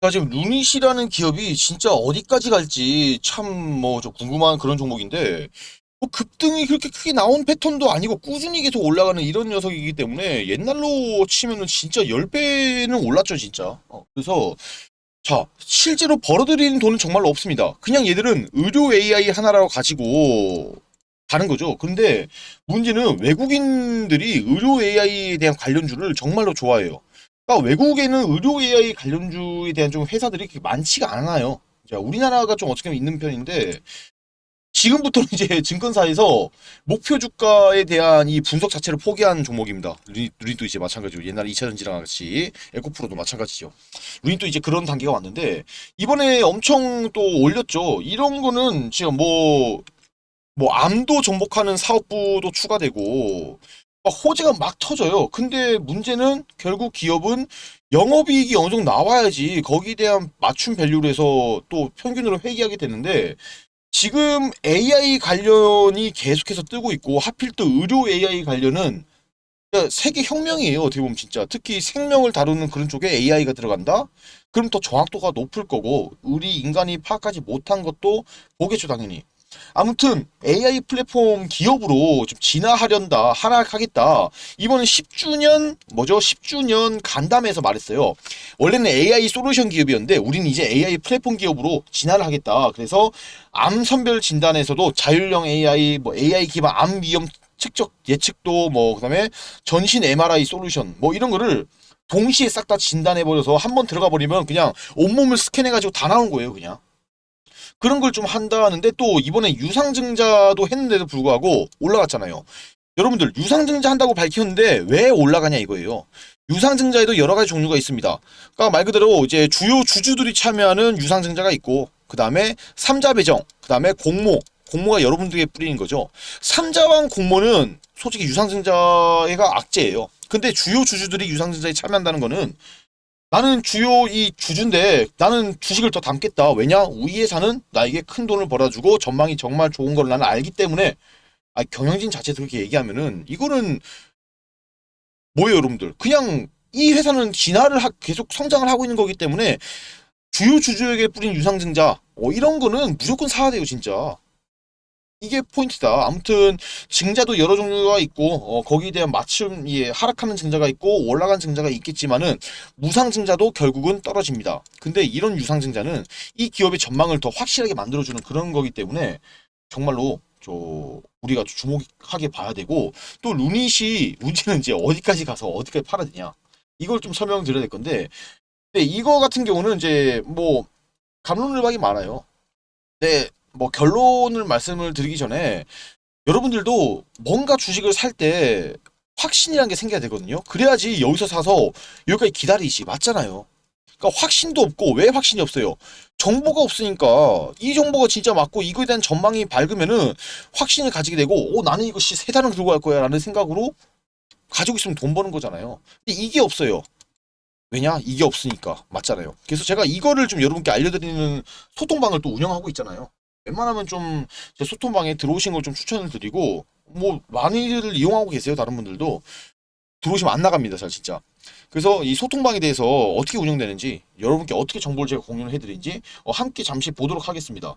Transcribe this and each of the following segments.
그러니까 지금 루닛이라는 기업이 진짜 어디까지 갈지 참 뭐 좀 궁금한 그런 종목인데 뭐 급등이 그렇게 크게 나온 패턴도 아니고 꾸준히 계속 올라가는 이런 녀석이기 때문에 옛날로 치면은 진짜 10배는 올랐죠 진짜. 어, 그래서 자 실제로 벌어들이는 돈은 정말로 없습니다. 그냥 얘들은 의료 AI 하나라고 가지고 가는 거죠. 근데 문제는 외국인들이 의료 AI에 대한 관련주를 정말로 좋아해요 그러니까 외국에는 의료 AI 관련주에 대한 좀 회사들이 그렇게 많지가 않아요. 자, 우리나라가 좀 어떻게 보면 있는 편인데 지금부터는 이제 증권사에서 목표 주가에 대한 이 분석 자체를 포기한 종목입니다. 루닛도 이제 마찬가지고 옛날에 2차전지랑 같이 에코프로도 마찬가지죠. 루닛도 이제 그런 단계가 왔는데 이번에 엄청 또 올렸죠. 이런 거는 지금 뭐 뭐 암도 접목하는 사업부도 추가되고 막 호재가 막 터져요. 근데 문제는 결국 기업은 영업이익이 어느 정도 나와야지 거기에 대한 맞춤 밸류로 해서 또 평균으로 회귀하게 되는데 지금 AI 관련이 계속해서 뜨고 있고 하필 또 의료 AI 관련은 진짜 세계 혁명이에요. 어떻게 보면 진짜 특히 생명을 다루는 그런 쪽에 AI가 들어간다? 그럼 더 정확도가 높을 거고 우리 인간이 파악하지 못한 것도 보겠죠 당연히. 아무튼 AI 플랫폼 기업으로 좀 진화하련다, 하락하겠다. 이번은 10주년 뭐죠? 10주년 간담회에서 말했어요. 원래는 AI 솔루션 기업이었는데 우리는 이제 AI 플랫폼 기업으로 진화를 하겠다. 그래서 암 선별 진단에서도 자율형 AI, 뭐 AI 기반 암 위험 측적 예측도 뭐 그다음에 전신 MRI 솔루션 뭐 이런 거를 동시에 싹 다 진단해 버려서 한 번 들어가 버리면 그냥 온몸을 스캔해 가지고 다 나온 거예요, 그냥. 그런 걸 좀 한다 하는데 또 이번에 유상증자도 했는데도 불구하고 올라갔잖아요. 여러분들 유상증자 한다고 밝혔는데 왜 올라가냐 이거예요. 유상증자에도 여러 가지 종류가 있습니다. 그러니까 말 그대로 이제 주요 주주들이 참여하는 유상증자가 있고 그 다음에 삼자 배정, 그 다음에 공모, 공모가 여러분들에게 뿌리는 거죠. 삼자왕 공모는 솔직히 유상증자가 악재예요. 근데 주요 주주들이 유상증자에 참여한다는 거는 나는 주요 이 주주인데 나는 주식을 더 담겠다. 왜냐? 우리 회사는 나에게 큰 돈을 벌어주고 전망이 정말 좋은 걸 나는 알기 때문에 아, 경영진 자체도 그렇게 얘기하면은 이거는 뭐예요, 여러분들? 그냥 이 회사는 진화를 하, 계속 성장을 하고 있는 거기 때문에 주요 주주에게 뿌린 유상증자 어, 이런 거는 무조건 사야 돼요, 진짜. 이게 포인트다. 아무튼 증자도 여러 종류가 있고 어, 거기에 대한 맞춤 예, 하락하는 증자가 있고 올라간 증자가 있겠지만은 무상 증자도 결국은 떨어집니다. 근데 이런 유상 증자는 이 기업의 전망을 더 확실하게 만들어주는 그런 거기 때문에 정말로 저 우리가 주목하게 봐야 되고 또 루닛이 문제는 이제 어디까지 가서 어디까지 팔아야 되냐 이걸 좀 설명드려야 될 건데 근데 이거 같은 경우는 이제 뭐 감론을박이 많아요. 네, 뭐 결론을 말씀을 드리기 전에 여러분들도 뭔가 주식을 살 때 확신이라는 게 생겨야 되거든요. 그래야지 여기서 사서 여기까지 기다리지 맞잖아요. 그러니까 확신도 없고 왜 확신이 없어요? 정보가 없으니까 이 정보가 진짜 맞고 이거에 대한 전망이 밝으면은 확신을 가지게 되고 오 나는 이거 씨세 달은 들고 갈 거야라는 생각으로 가지고 있으면 돈 버는 거잖아요. 근데 이게 없어요. 왜냐? 이게 없으니까 맞잖아요. 그래서 제가 이거를 좀 여러분께 알려드리는 소통방을 또 운영하고 있잖아요. 웬만하면 좀 제 소통방에 들어오신 걸 좀 추천을 드리고 뭐 많이들 이용하고 계세요 다른 분들도. 들어오시면 안 나갑니다 잘 진짜. 그래서 이 소통방에 대해서 어떻게 운영되는지 여러분께 어떻게 정보를 제가 공유를 해드린지 어, 함께 잠시 보도록 하겠습니다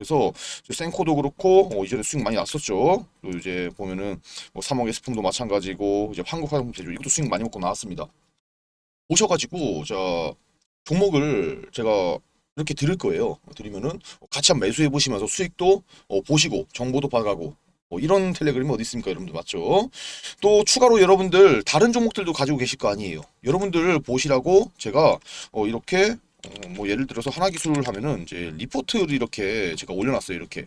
어, 그래서 저 센코도 그렇고 어, 이전에 수익 많이 났었죠. 또 이제 보면은 뭐 3억 에스풍도 마찬가지고 이제 한국 화장품 제조 이것도 수익 많이 먹고 나왔습니다. 오셔가지고 저 종목을 제가 이렇게 드릴 거예요. 드리면은 같이 한번 매수해 보시면서 수익도 어, 보시고 정보도 받아가고 뭐 이런 텔레그램이 어디 있습니까, 여러분들 맞죠? 또 추가로 여러분들 다른 종목들도 가지고 계실 거 아니에요. 여러분들 보시라고 제가 어, 이렇게 어, 뭐 예를 들어서 하나 기술을 하면은 이제 리포트를 이렇게 제가 올려놨어요. 이렇게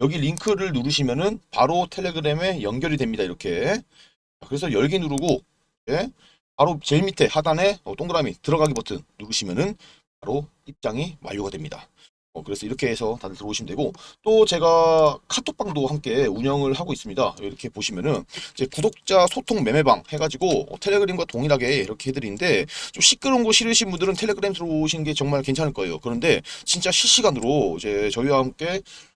여기 링크를 누르시면은 바로 텔레그램에 연결이 됩니다. 이렇게. 그래서 열기 누르고 예, 바로 제일 밑에 하단에 어, 동그라미 들어가기 버튼 누르시면은 바로 입장이 완료가 됩니다. 어, 그래서 이렇게 해서 다들 들어오시면 되고 또 제가 카톡방도 함께 운영을 하고 있습니다. 이렇게 보시면은 이제 구독자 소통 매매방 해가지고 어, 텔레그램과 동일하게 이렇게 해드리는데 좀 시끄러운 거 싫으신 분들은 텔레그램 들어오시는 게 정말 괜찮을 거예요. 그런데 진짜 실시간으로 이제 저희와 함께 뭐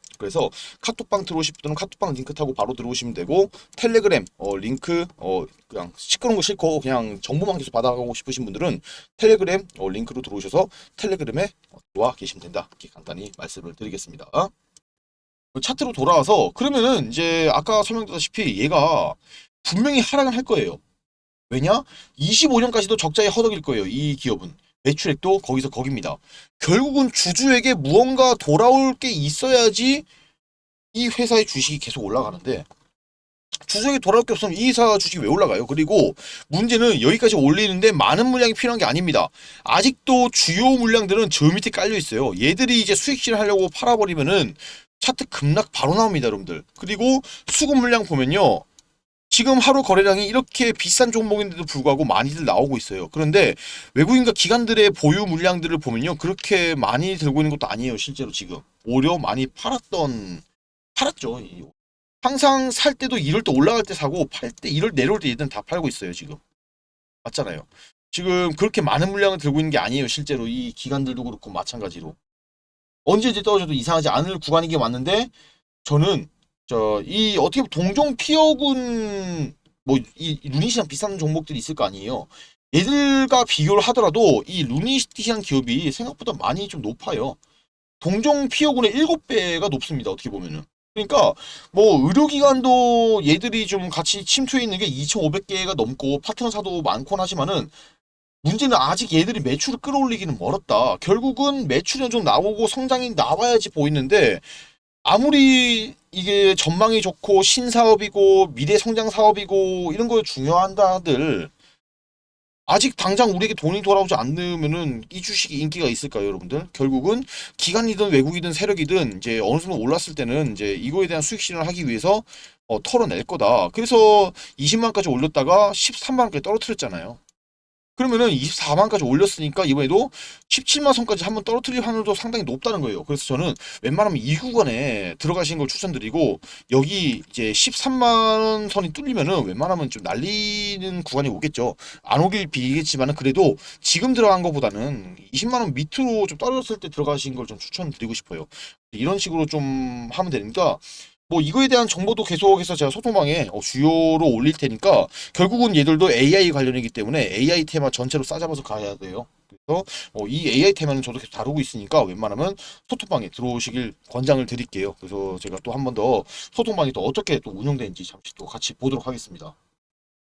그래서 카톡방 들어오실 분들은 카톡방 링크 타고 바로 들어오시면 되고 텔레그램 어, 링크 어, 그냥 시끄러운 거 싫고 그냥 정보만 계속 받아가고 싶으신 분들은 텔레그램 어, 링크로 들어오셔서 텔레그램에 어, 들어와 계시면 된다. 이렇게 간단히 말씀을 드리겠습니다. 차트로 돌아와서 그러면은 이제 아까 설명드렸다시피 얘가 분명히 하락을 할 거예요. 왜냐? 25년까지도 적자에 허덕일 거예요. 이 기업은. 매출액도 거기서 거깁니다. 결국은 주주에게 무언가 돌아올 게 있어야지 이 회사의 주식이 계속 올라가는데 주주에게 돌아올 게 없으면 이 회사 주식이 왜 올라가요? 그리고 문제는 여기까지 올리는데 많은 물량이 필요한 게 아닙니다. 아직도 주요 물량들은 저 밑에 깔려 있어요. 얘들이 이제 수익 실 하려고 팔아버리면은 차트 급락 바로 나옵니다, 여러분들. 그리고 수급 물량 보면요. 지금 하루 거래량이 이렇게 비싼 종목인데도 불구하고 많이들 나오고 있어요. 그런데 외국인과 기관들의 보유 물량들을 보면요. 그렇게 많이 들고 있는 것도 아니에요, 실제로 지금. 오히려 많이 팔았던, 팔았죠. 이- 항상 살 때도 이럴 때 올라갈 때 사고, 팔 때, 이럴 내려올 때 얘들은 다 팔고 있어요, 지금. 맞잖아요. 지금 그렇게 많은 물량을 들고 있는 게 아니에요, 실제로. 이 기관들도 그렇고, 마찬가지로. 언제 이제 떨어져도 이상하지 않을 구간인 게 맞는데, 저는 저이 어떻게 동종 피어군 뭐 이 루닛이랑 비슷한 종목들이 있을 거 아니에요. 얘들과 비교를 하더라도 이 루닛이란 기업이 생각보다 많이 좀 높아요. 동종 피어군의 7배가 높습니다. 어떻게 보면은. 그러니까 뭐 의료기관도 얘들이 좀 같이 침투해 있는 게 2,500개가 넘고 파트너사도 많곤 하지만은 문제는 아직 얘들이 매출을 끌어올리기는 멀었다. 결국은 매출은 좀 나오고 성장이 나와야지 보이는데 아무리 이게 전망이 좋고 신사업이고 미래 성장 사업이고 이런 거 중요한다 들 아직 당장 우리에게 돈이 돌아오지 않으면은 이 주식이 인기가 있을까요, 여러분들? 결국은 기관이든 외국이든 세력이든 이제 어느 정도 올랐을 때는 이제 이거에 대한 수익 실현을 하기 위해서 어, 털어낼 거다. 그래서 20만까지 올렸다가 13만까지 떨어뜨렸잖아요. 그러면은 24만까지 올렸으니까 이번에도 17만 선까지 한번 떨어뜨릴 확률도 상당히 높다는 거예요. 그래서 저는 웬만하면 이 구간에 들어가시는 걸 추천드리고 여기 이제 13만 선이 뚫리면은 웬만하면 좀 날리는 구간이 오겠죠. 안 오길 비겠지만은 그래도 지금 들어간 것보다는 20만 원 밑으로 좀 떨어졌을 때 들어가신 걸 좀 추천드리고 싶어요. 이런 식으로 좀 하면 되니까 뭐 이거에 대한 정보도 계속해서 제가 소통방에 어, 주요로 올릴 테니까 결국은 얘들도 AI 관련이기 때문에 AI 테마 전체로 싸잡아서 가야 돼요. 그래서 어, 이 AI 테마는 저도 계속 다루고 있으니까 웬만하면 소통방에 들어오시길 권장을 드릴게요. 그래서 제가 또 한 번 더 소통방이 또 어떻게 또 운영되는지 잠시 또 같이 보도록 하겠습니다.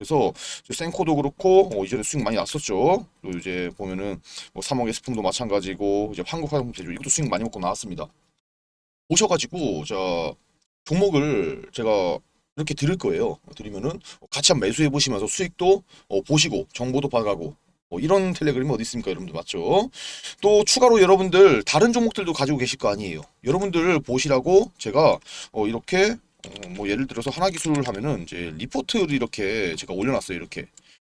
어, 그래서 센코도 그렇고 어, 이전에 수익 많이 났었죠. 또 이제 보면은 뭐 3억 S품도 마찬가지고 이제 한국 화장품 제조 이것도 수익 많이 먹고 나왔습니다. 오셔가지고 자 종목을 제가 이렇게 드릴 거예요. 드리면은 같이 한번 매수해 보시면서 수익도 어, 보시고 정보도 받아가고 어, 이런 텔레그램이 어디 있습니까, 여러분들 맞죠? 또 추가로 여러분들 다른 종목들도 가지고 계실 거 아니에요. 여러분들 보시라고 제가 어, 이렇게 어, 뭐 예를 들어서 하나 기술을 하면은 이제 리포트를 이렇게 제가 올려놨어요. 이렇게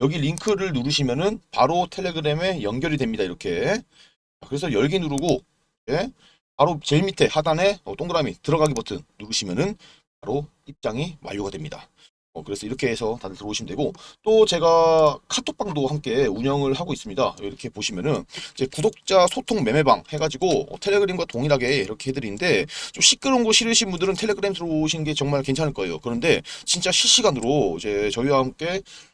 여기 링크를 누르시면은 바로 텔레그램에 연결이 됩니다. 이렇게. 그래서 열기 누르고 예, 바로 제일 밑에 하단에 어, 동그라미 들어가기 버튼 누르시면은 바로 입장이 완료가 됩니다. 어, 그래서 이렇게 해서 다들 들어오시면 되고 또 제가 카톡방도 함께 운영을 하고 있습니다. 이렇게 보시면은 이제 구독자 소통 매매방 해가지고 어, 텔레그램과 동일하게 이렇게 해드리는데 좀 시끄러운 거 싫으신 분들은 텔레그램 들어오시는 게 정말 괜찮을 거예요. 그런데 진짜 실시간으로 이제 저희와 함께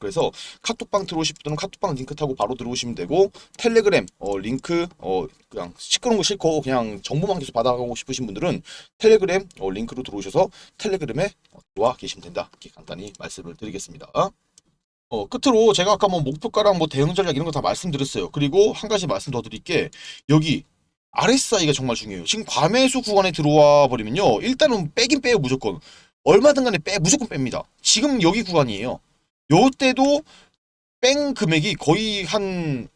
그래서 카톡방 들어오실 분들은 카톡방 링크 타고 바로 들어오시면 되고 텔레그램 어, 링크 어, 그냥 시끄러운 거 싫고 그냥 정보만 계속 받아가고 싶으신 분들은 텔레그램 어, 링크로 들어오셔서 텔레그램에 어, 들어와 계시면 된다. 이렇게 간단히 말씀을 드리겠습니다. 어, 끝으로 제가 아까 뭐 목표가랑 뭐 대응 전략 이런 거 다 말씀드렸어요. 그리고 한 가지 말씀 더 드릴 게. 여기 RSI가 정말 중요해요. 지금 과매수 구간에 들어와 버리면요. 일단은 빼긴 빼요, 무조건. 얼마든 간에 빼, 무조건 뺍니다. 지금 여기 구간이에요. 요 때도 뺀 금액이 거의 한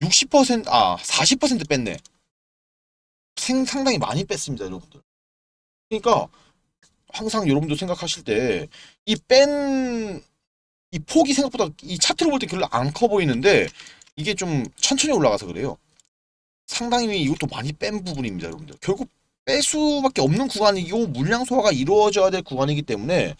60%, 아, 40% 뺐네. 생, 상당히 많이 뺐습니다, 여러분들. 그러니까 항상 여러분들 생각하실 때 이 뺀 이 폭이 생각보다 이 차트로 볼 때 별로 안 커 보이는데 이게 좀 천천히 올라가서 그래요. 상당히 이것도 많이 뺀 부분입니다, 여러분들. 결국 뺄 수밖에 없는 구간이고 물량 소화가 이루어져야 될 구간이기 때문에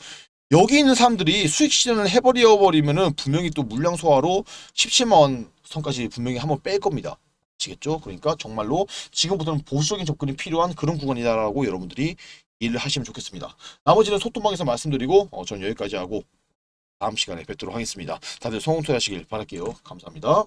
여기 있는 사람들이 수익 실현을 해버려 버리면은 분명히 또 물량 소화로 17만 원 선까지 분명히 한번 뺄 겁니다. 아시겠죠? 그러니까 정말로 지금부터는 보수적인 접근이 필요한 그런 구간이다라고 여러분들이 이해를 하시면 좋겠습니다. 나머지는 소통방에서 말씀드리고 어, 전 여기까지 하고 다음 시간에 뵙도록 하겠습니다. 다들 성원투 하시길 바랄게요. 감사합니다.